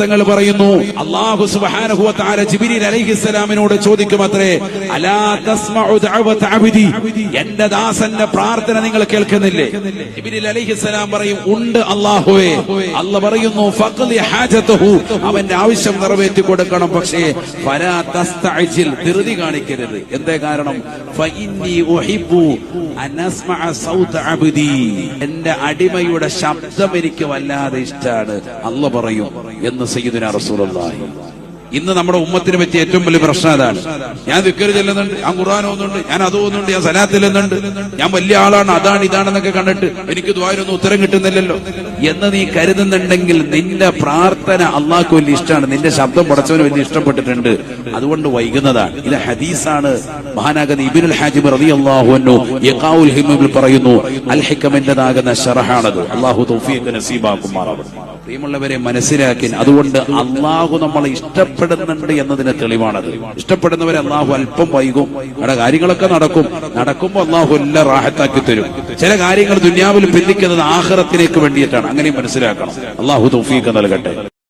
തങ്ങൾ പറയുന്നു വ തആല ജിബ്രീൽ അലൈഹിസ്സലാമിനോട് ചോദിക്കുമത്രേ അലാ തസ്മഉ ദഅവത അബ്ദി? എന്റെ ദാസന്റെ പ്രാർത്ഥന നിങ്ങൾ കേൾക്കുന്നില്ലേ? ജിബ്രീൽ അലൈഹിസ്സലാം പറയും ഉണ്ട് അല്ലാഹുവേ. അല്ല പറയുന്നു അവന്റെ ആവശ്യം നിറവേറ്റി കൊടുക്കണം പക്ഷേ ധൃതി കാണിക്കരുത്. എന്തേ കാരണം? എന്റെ അടിമയുടെ ശബ്ദം എനിക്ക് വല്ലാതെ ഇഷ്ടമാണ് അല്ല പറയും എന്ന് സയ്യിദുനാ റസൂലുള്ളാഹി. ഇന്ന് നമ്മുടെ ഉമ്മത്തിന് പറ്റിയ ഏറ്റവും വലിയ പ്രശ്നം അതാണ്. ഞാൻ ദിക്കറ് ചെല്ലുന്നുണ്ട് ഞാൻ ഖുർആൻ ഓന്നുണ്ട് ഞാൻ അത് ഓന്നുണ്ട് ഞാൻ സലാത്തിലെന്നുണ്ട് ഞാൻ വലിയ ആളാണ് അതാണ് ഇതാണെന്നൊക്കെ കണ്ടിട്ട് എനിക്ക് ദ്വാരൊന്നും ഉത്തരം കിട്ടുന്നില്ലല്ലോ. എന്ന് നീ കരുതുന്നുണ്ടെങ്കിൽ നിന്റെ പ്രാർത്ഥന അള്ളാഹ്ക്ക് വലിയ ഇഷ്ടമാണ്. നിന്റെ ശബ്ദം പടച്ചവന് വലിയ ഇഷ്ടപ്പെട്ടിട്ടുണ്ട്. അതുകൊണ്ട് വൈകുന്നതാണ്. ഇത് ഹദീസാണ്. മഹാനാകുന്ന ഇബിനുൽ ഹാജിബ് യഖാഉൽ ഹിമ്മിൽ പറയുന്നു അൽ ഹിക്കമിന്റേതാകുന്ന ഷറഹാണത് അള്ളാഹു തൗഫീഖ് നസീബാക്കുമാറാവട്ടെ. പ്രിയമുള്ളവരെ മനസ്സിലാക്കി അതുകൊണ്ട് അള്ളാഹു നമ്മളെ ഇഷ്ടപ്പെടുന്നുണ്ട് എന്നതിന് തെളിവാണത്. ഇഷ്ടപ്പെടുന്നവരെ അള്ളാഹു അല്പം വൈകും. അവിടെ കാര്യങ്ങളൊക്കെ നടക്കും. നടക്കുമ്പോൾ അള്ളാഹു എല്ലാം റാഹത്താക്കി തരും. ചില കാര്യങ്ങൾ ദുന്യാവിൽ പിന്തിക്കുന്നത് ആഹ്റത്തിലേക്ക് വേണ്ടിയിട്ടാണ്. അങ്ങനെ മനസ്സിലാക്കണം. അള്ളാഹു തൗഫീഖ് നൽകട്ടെ.